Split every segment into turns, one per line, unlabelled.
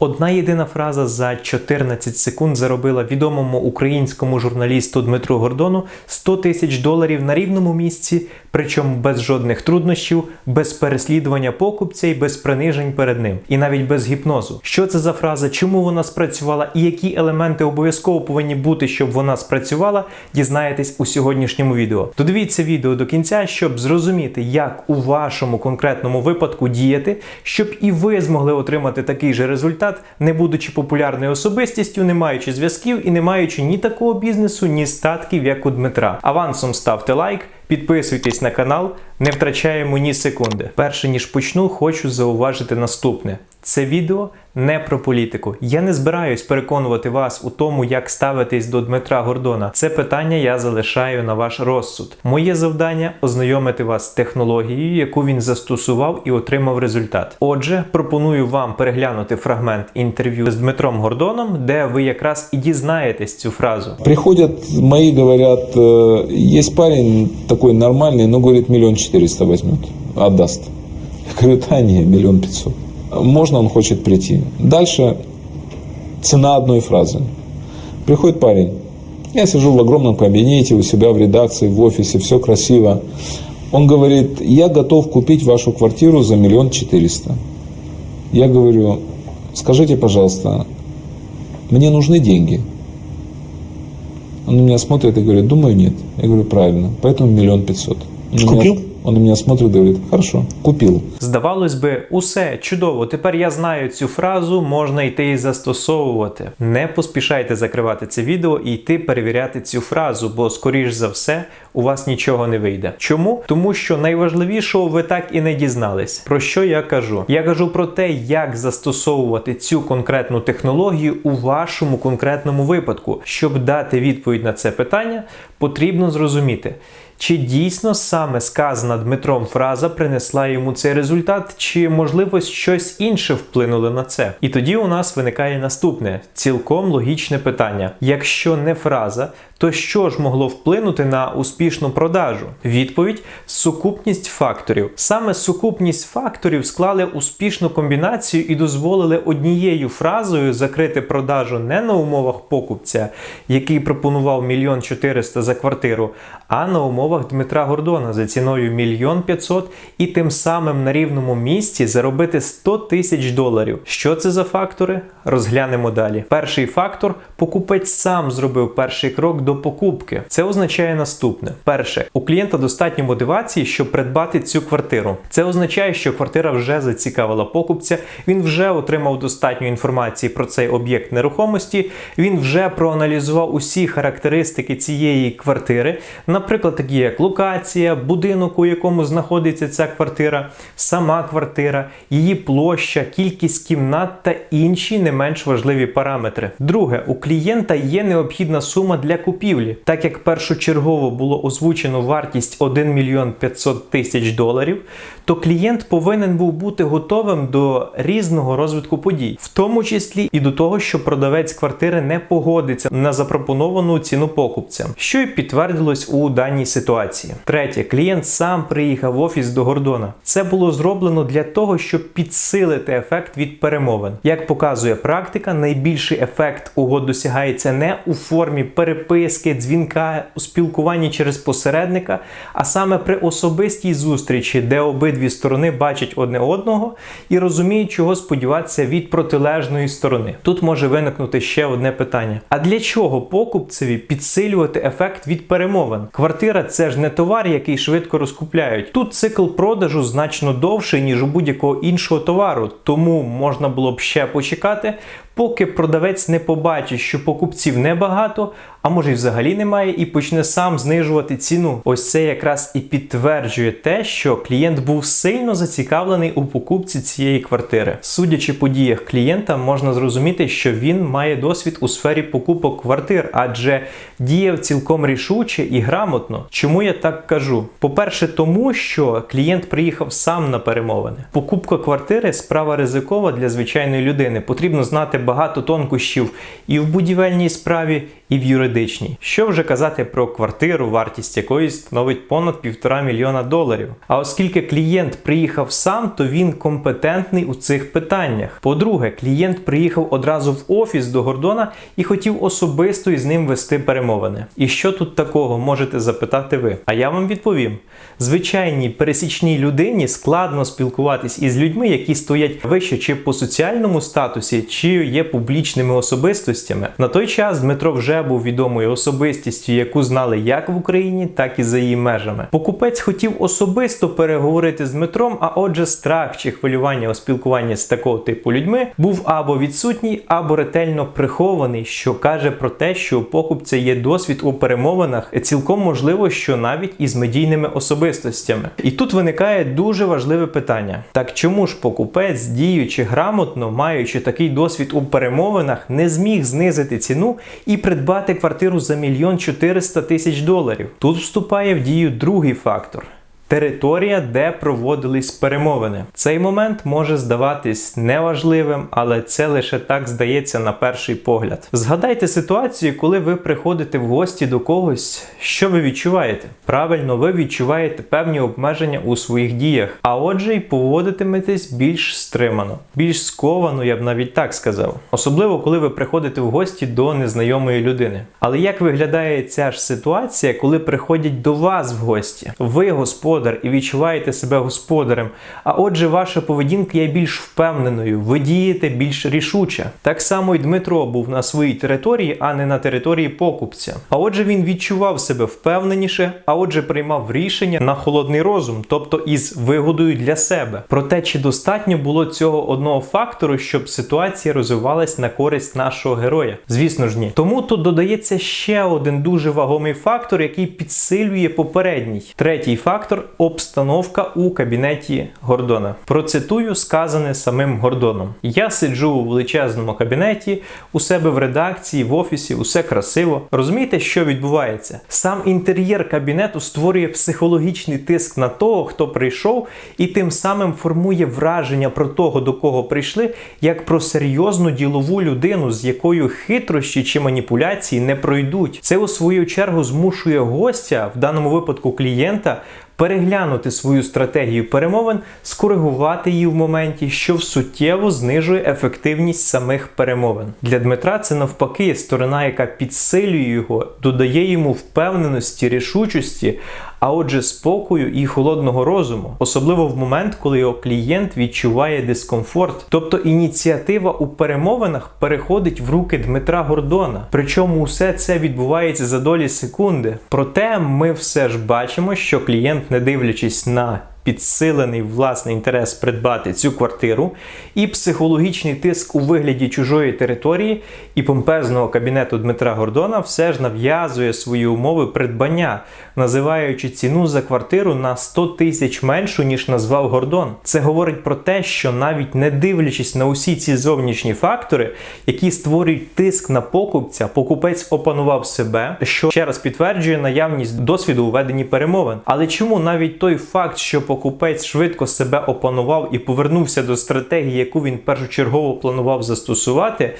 Одна єдина фраза за 14 секунд заробила відомому українському журналісту Дмитру Гордону 100 тисяч доларів на рівному місці, причому без жодних труднощів, без переслідування покупця і без принижень перед ним, і навіть без гіпнозу. Що це за фраза, чому вона спрацювала і які елементи обов'язково повинні бути, щоб вона спрацювала, дізнаєтесь у сьогоднішньому відео. Додивіться відео до кінця, щоб зрозуміти, як у вашому конкретному випадку діяти, щоб і ви змогли отримати такий же результат, не будучи популярною особистістю, не маючи зв'язків і не маючи ні такого бізнесу, ні статків, як у Дмитра. Авансом ставте лайк. Підписуйтесь на канал, не втрачаємо ні секунди. Перше ніж почну, хочу зауважити наступне: це відео не про політику. Я не збираюсь переконувати вас у тому, як ставитись до Дмитра Гордона. Це питання я залишаю на ваш розсуд. Моє завдання ознайомити вас з технологією, яку він застосував і отримав результат. Отже, пропоную вам переглянути фрагмент інтерв'ю з Дмитром Гордоном, де ви якраз і дізнаєтесь цю фразу.
Приходят мои, говорят, э, есть парень такой нормальный, но, говорит, миллион четыреста возьмет, отдаст. Я говорю, да не, миллион пятьсот. Можно он хочет прийти. Дальше цена одной фразы. Приходит парень, я сижу в огромном кабинете у себя в редакции, в офисе, все красиво. Он говорит, я готов купить вашу квартиру за миллион четыреста. Я говорю, скажите, пожалуйста, мне нужны деньги. Он на меня смотрит и говорит, думаю, нет. Я говорю, правильно, поэтому миллион пятьсот.
Купил?
Он на меня смотрит хорошо, купил.
Здавалось би, усе чудово. Тепер я знаю цю фразу, можна йти і застосовувати. Не поспішайте закривати це відео і йти перевіряти цю фразу, бо, скоріш за все, у вас нічого не вийде. Чому? Тому що найважливішого ви так і не дізнались. Про що я кажу? Я кажу про те, як застосовувати цю конкретну технологію у вашому конкретному випадку. Щоб дати відповідь на це питання, потрібно зрозуміти. Чи дійсно саме сказана Дмитром фраза принесла йому цей результат, чи можливо щось інше вплинуло на це? І тоді у нас виникає наступне цілком логічне питання: якщо не фраза, то що ж могло вплинути на успішну продажу? Відповідь сукупність факторів. Саме сукупність факторів склали успішну комбінацію і дозволили однією фразою закрити продажу не на умовах покупця, який пропонував мільйон чотириста за квартиру, а на умовах Дмитра Гордона за ціною мільйон п'ятсот і тим самим на рівному місці заробити 100 тисяч доларів. Що це за фактори? Розглянемо далі. Перший фактор покупець сам зробив перший крок до покупки. Це означає наступне: перше, у клієнта достатньо мотивації, щоб придбати цю квартиру. Це означає, що квартира вже зацікавила покупця, він вже отримав достатньо інформації про цей об'єкт нерухомості, він вже проаналізував усі характеристики цієї квартири, наприклад, такі як локація, будинок, у якому знаходиться ця квартира, сама квартира, її площа, кількість кімнат та інші не менш важливі параметри. Друге, у клієнта є необхідна сума для купівлі, так як першочергово було озвучено вартість 1 мільйон 500 тисяч доларів, то клієнт повинен був бути готовим до різного розвитку подій, в тому числі і до того, що продавець квартири не погодиться на запропоновану ціну покупцям, що й підтвердилось у даній ситуації. Третє, клієнт сам приїхав в офіс до Гордона. Це було зроблено для того, щоб підсилити ефект від перемовин. Як показує практика, найбільший ефект угод досягається не у формі переписки, дзвінка, у спілкуванні через посередника, а саме при особистій зустрічі, де обидві сторони бачать одне одного і розуміють, чого сподіватися від протилежної сторони. Тут може виникнути ще одне питання: а для чого покупцеві підсилювати ефект від перемовин? Квартира це ж не товар, який швидко розкупляють. Тут цикл продажу значно довший, ніж у будь-якого іншого товару, тому можна було б ще почекати. Поки продавець не побачить, що покупців небагато, а може й взагалі немає, і почне сам знижувати ціну. Ось це якраз і підтверджує те, що клієнт був сильно зацікавлений у покупці цієї квартири. Судячи по діях клієнта, можна зрозуміти, що він має досвід у сфері покупок квартир, адже діяв цілком рішуче і грамотно. Чому я так кажу? По-перше, тому що клієнт приїхав сам на перемовини. Покупка квартири справа ризикова для звичайної людини. Потрібно знати багато тонкощів і в будівельній справі, і в юридичній. Що вже казати про квартиру, вартість якої становить понад півтора мільйона доларів. А оскільки клієнт приїхав сам, то він компетентний у цих питаннях. По-друге, клієнт приїхав одразу в офіс до Гордона і хотів особисто із ним вести перемовини. І що тут такого можете запитати ви? А я вам відповім: звичайній пересічній людині складно спілкуватись із людьми, які стоять вище чи по соціальному статусі, чи є публічними особистостями. На той час Дмитро вже був відомою особистістю, яку знали як в Україні, так і за її межами. Покупець хотів особисто переговорити з Дмитром, а отже, страх чи хвилювання у спілкуванні з такого типу людьми був або відсутній, або ретельно прихований, що каже про те, що у покупця є досвід у перемовинах, цілком можливо, що навіть із медійними особистостями. І тут виникає дуже важливе питання: так чому ж покупець, діючи грамотно, маючи такий досвід у перемовинах, не зміг знизити ціну і придбати квартиру за мільйон 400 тисяч доларів? Тут вступає в дію другий фактор. Територія, де проводились перемовини. Цей момент може здаватись неважливим, але це лише так здається на перший погляд. Згадайте ситуацію, коли ви приходите в гості до когось, що ви відчуваєте? Правильно, ви відчуваєте певні обмеження у своїх діях, а отже, й поводитиметесь більш стримано, більш сковано, я б навіть так сказав. Особливо, коли ви приходите в гості до незнайомої людини. Але як виглядає ця ж ситуація, коли приходять до вас в гості? Ви господар і відчуваєте себе господарем. А отже, ваша поведінка є більш впевненою, ви дієте більш рішуче. Так само і Дмитро був на своїй території, а не на території покупця. А отже, він відчував себе впевненіше, а отже, приймав рішення на холодний розум, тобто із вигодою для себе. Проте, чи достатньо було цього одного фактору, щоб ситуація розвивалась на користь нашого героя? Звісно ж, ні. Тому тут додається ще один дуже вагомий фактор, який підсилює попередній. Третій фактор обстановка у кабінеті Гордона. Процитую сказане самим Гордоном: Я сиджу у величезному кабінеті, у себе в редакції, в офісі, усе красиво. Розумієте, що відбувається? Сам інтер'єр кабінету створює психологічний тиск на того, хто прийшов, і тим самим формує враження про того, до кого прийшли, як про серйозну ділову людину, з якою хитрощі чи маніпуляції не пройдуть. Це у свою чергу змушує гостя, в даному випадку клієнта, переглянути свою стратегію перемовин, скоригувати її в моменті, що суттєво знижує ефективність самих перемовин. Для Дмитра це навпаки сторона, яка підсилює його, додає йому впевненості, рішучості, а отже, спокою і холодного розуму, особливо в момент, коли його клієнт відчуває дискомфорт. Тобто ініціатива у перемовинах переходить в руки Дмитра Гордона. Причому усе це відбувається за долі секунди. Проте ми все ж бачимо, що клієнт, не дивлячись на підсилений власний інтерес придбати цю квартиру, і психологічний тиск у вигляді чужої території і помпезного кабінету Дмитра Гордона все ж нав'язує свої умови придбання, називаючи ціну за квартиру на 100 тисяч меншу, ніж назвав Гордон. Це говорить про те, що навіть не дивлячись на усі ці зовнішні фактори, які створюють тиск на покупця, покупець опанував себе, що ще раз підтверджує наявність досвіду у веденні перемовин. Але чому навіть той факт, що покупець швидко себе опанував і повернувся до стратегії, яку він першочергово планував застосувати,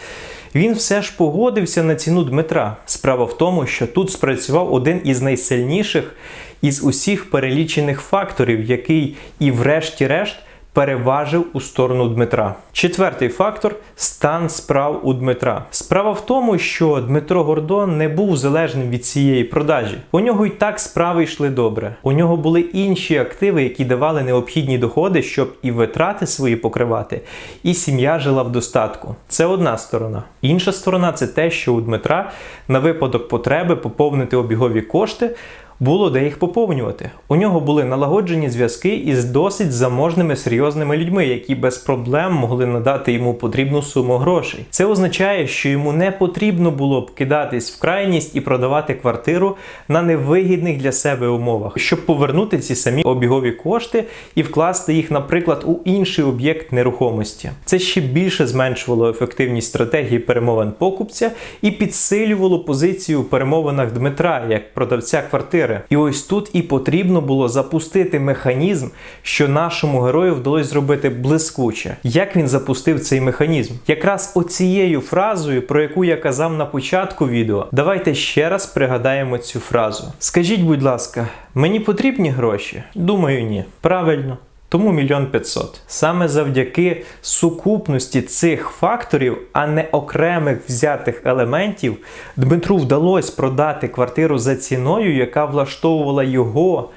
він все ж погодився на ціну Дмитра. Справа в тому, що тут спрацював один із найсильніших із усіх перелічених факторів, який і, врешті-решт, переважив у сторону Дмитра. Четвертий фактор стан справ у Дмитра. Справа в тому, що Дмитро Гордон не був залежним від цієї продажі. У нього й так справи йшли добре. У нього були інші активи, які давали необхідні доходи, щоб і витрати свої покривати, і сім'я жила в достатку. Це одна сторона. Інша сторона це те, що у Дмитра на випадок потреби поповнити обігові кошти було де їх поповнювати. У нього були налагоджені зв'язки із досить заможними серйозними людьми, які без проблем могли надати йому потрібну суму грошей. Це означає, що йому не потрібно було б кидатись в крайність і продавати квартиру на невигідних для себе умовах, щоб повернути ці самі обігові кошти і вкласти їх, наприклад, у інший об'єкт нерухомості. Це ще більше зменшувало ефективність стратегії перемовин покупця і підсилювало позицію у перемовинах Дмитра як продавця квартири. Фактори. І ось тут і потрібно було запустити механізм, що нашому герою вдалося зробити блискуче. Як він запустив цей механізм? Якраз оцією фразою, про яку я казав на початку відео, давайте ще раз пригадаємо цю фразу. Скажіть, будь ласка, мені потрібні гроші? Думаю, ні. Правильно. Тому мільйон п'ятсот. Саме завдяки сукупності цих факторів, а не окремих взятих елементів, Дмитру вдалося продати квартиру за ціною, яка влаштовувала його,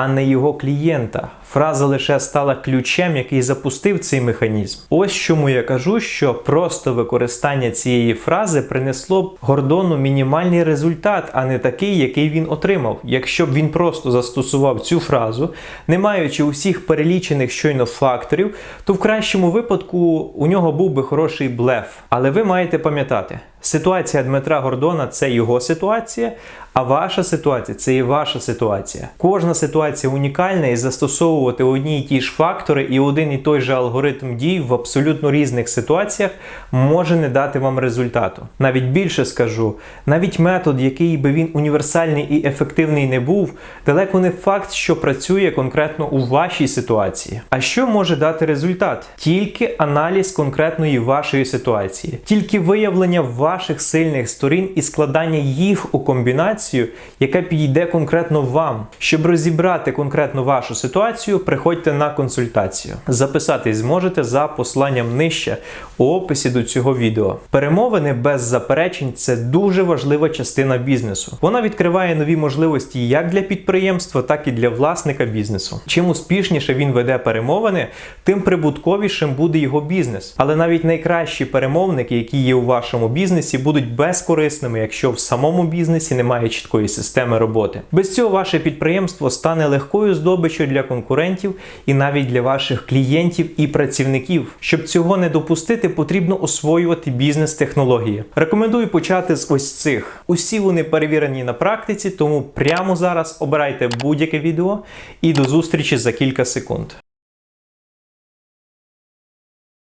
а не його клієнта. Фраза лише стала ключем, який запустив цей механізм. Ось чому я кажу, що просто використання цієї фрази принесло б Гордону мінімальний результат, а не такий, який він отримав. Якщо б він просто застосував цю фразу, не маючи усіх перелічених щойно факторів, то в кращому випадку у нього був би хороший блеф. Але ви маєте пам'ятати, ситуація Дмитра Гордона це його ситуація, а ваша ситуація це і ваша ситуація. Кожна ситуація унікальна і застосовувати одні й ті ж фактори і один і той же алгоритм дій в абсолютно різних ситуаціях може не дати вам результату. Навіть більше скажу, навіть метод, який би він універсальний і ефективний не був, далеко не факт, що працює конкретно у вашій ситуації. А що може дати результат? Тільки аналіз конкретної вашої ситуації, тільки виявлення ваших сильних сторін і складання їх у комбінацію, яка підійде конкретно вам. Щоб розібрати конкретно вашу ситуацію, приходьте на консультацію. Записатись зможете за посланням нижче у описі до цього відео. Перемовини без заперечень це дуже важлива частина бізнесу. Вона відкриває нові можливості як для підприємства, так і для власника бізнесу. Чим успішніше він веде перемовини, тим прибутковішим буде його бізнес. Але навіть найкращі перемовники, які є у вашому бізнесі, будуть безкорисними, якщо в самому бізнесі немає чіткої системи роботи. Без цього ваше підприємство стане легкою здобиччю для конкурентів і навіть для ваших клієнтів і працівників. Щоб цього не допустити, потрібно освоювати бізнес-технології. Рекомендую почати з ось цих. Усі вони перевірені на практиці, тому прямо зараз обирайте будь-яке відео і до зустрічі за кілька секунд.